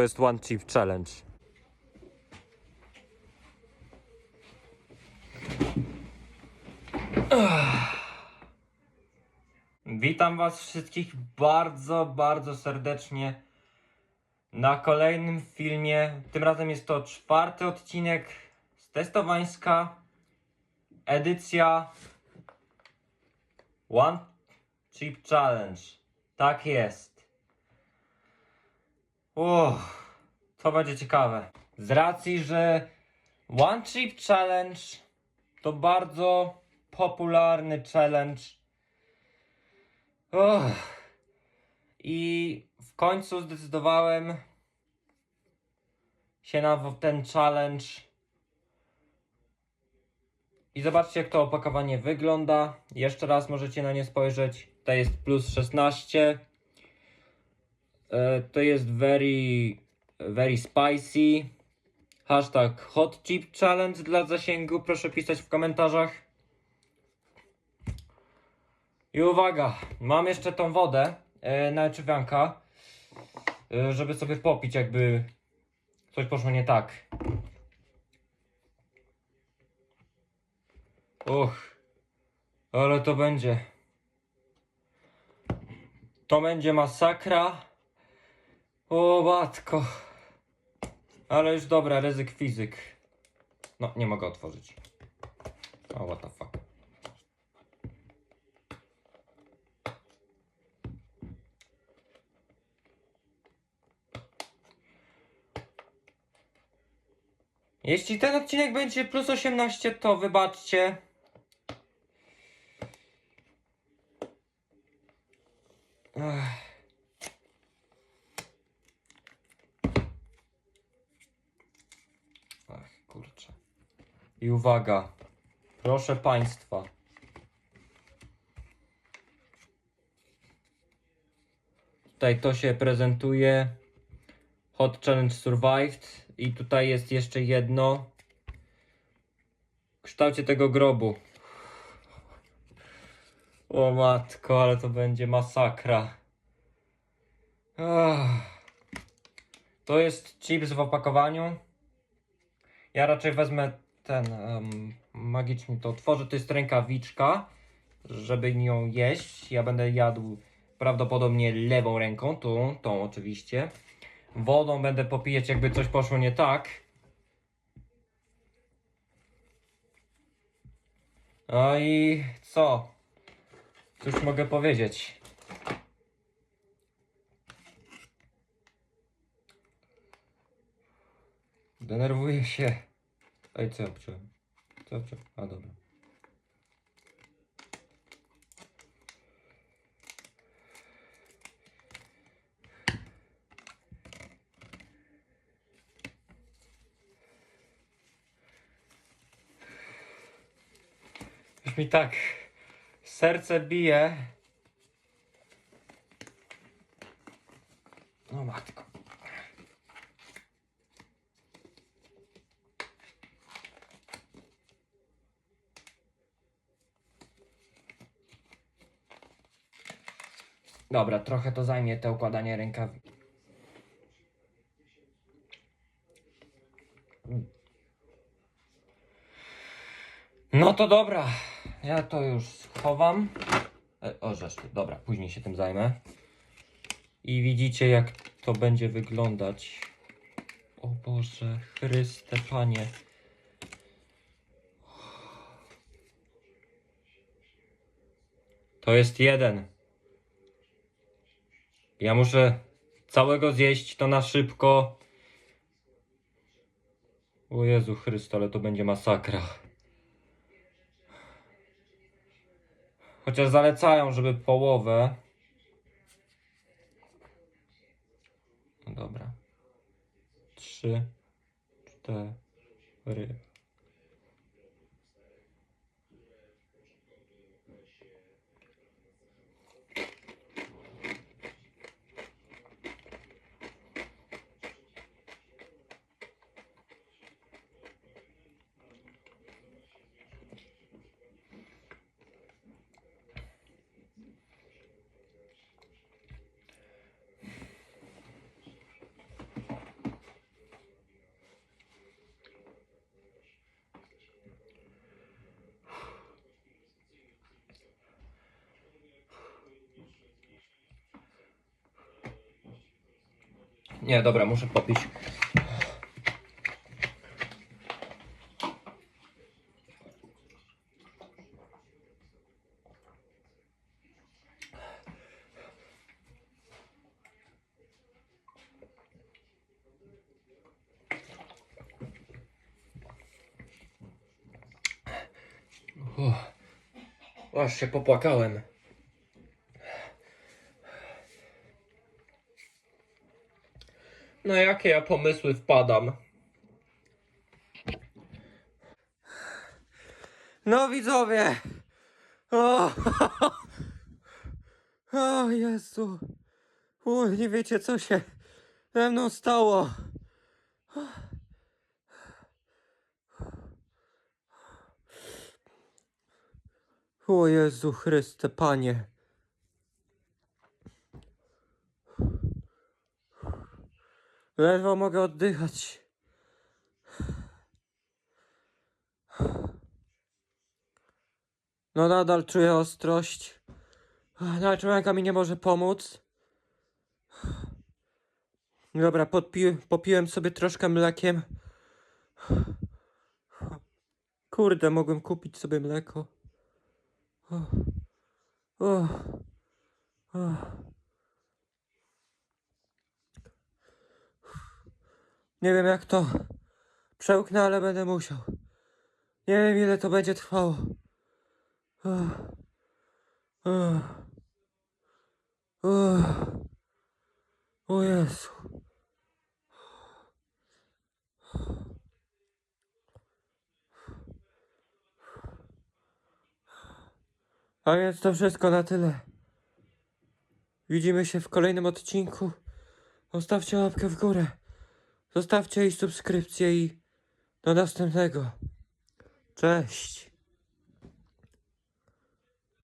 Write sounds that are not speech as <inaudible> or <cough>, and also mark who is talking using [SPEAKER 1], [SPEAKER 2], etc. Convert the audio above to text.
[SPEAKER 1] to jest One Chip Challenge. Witam Was wszystkich bardzo, bardzo serdecznie na kolejnym filmie. Tym razem jest to czwarty odcinek z testowańska, edycja One Chip Challenge. Tak jest. Uff, to będzie ciekawe. Z racji, że One Chip Challenge to bardzo popularny challenge. I w końcu zdecydowałem się na ten challenge. I zobaczcie, jak to opakowanie wygląda. Jeszcze raz możecie na nie spojrzeć. To jest plus 16. E, To jest very, very spicy. Hashtag hot chip challenge dla zasięgu. Proszę pisać w komentarzach. I uwaga, mam jeszcze tą wodę e, na czewianka, e, żeby sobie popić, jakby coś poszło nie tak. Uch, ale to będzie. To będzie masakra. O matko. Ale już dobra, ryzyk fizyk. No, nie mogę otworzyć. O, what the fuck. Jeśli ten odcinek będzie plus 18, to wybaczcie. I uwaga. Proszę Państwa. Tutaj to się prezentuje. Hot Challenge Survived. I tutaj jest jeszcze jedno. W kształcie tego grobu. O matko, ale to będzie masakra. To jest chips w opakowaniu. Ja raczej wezmę ten um, magicznie to otworzę. To jest rękawiczka, żeby nią jeść. Ja będę jadł prawdopodobnie lewą ręką, tą, tą oczywiście. Wodą będę popijać, jakby coś poszło nie tak. No i co? Cóż mogę powiedzieć? Denerwuję się. Ej, co ja obciąłem? Co ja obciąłem? A, dobra. Już mi tak serce bije. No matko. Dobra, trochę to zajmie te układanie rękawi. No to dobra. Ja to już schowam. E, o, zresztą, dobra, później się tym zajmę. I widzicie, jak to będzie wyglądać. O Boże, Chryste Panie. To jest jeden. Ja muszę całego zjeść to na szybko. O Jezu Chrysto, ale to będzie masakra. Chociaż zalecają, żeby połowę. No dobra. Trzy, cztery. Nie, dobra, muszę popić. Uff. Aż się popłakałem. Na jakie ja pomysły wpadam? No widzowie! O, <laughs> o Jezu! O, nie wiecie co się ze mną stało. O Jezu Chryste, Panie. Ledwo mogę oddychać. No nadal czuję ostrość. Nawet ręka mi nie może pomóc. Dobra, podpi- popiłem sobie troszkę mlekiem. Kurde, mogłem kupić sobie mleko. O. O. Nie wiem jak to przełknę, ale będę musiał. Nie wiem ile to będzie trwało. O. Jezu. A więc to wszystko na tyle. Widzimy się w kolejnym odcinku. Zostawcie łapkę w górę. Zostawcie i subskrypcję i do następnego. Cześć.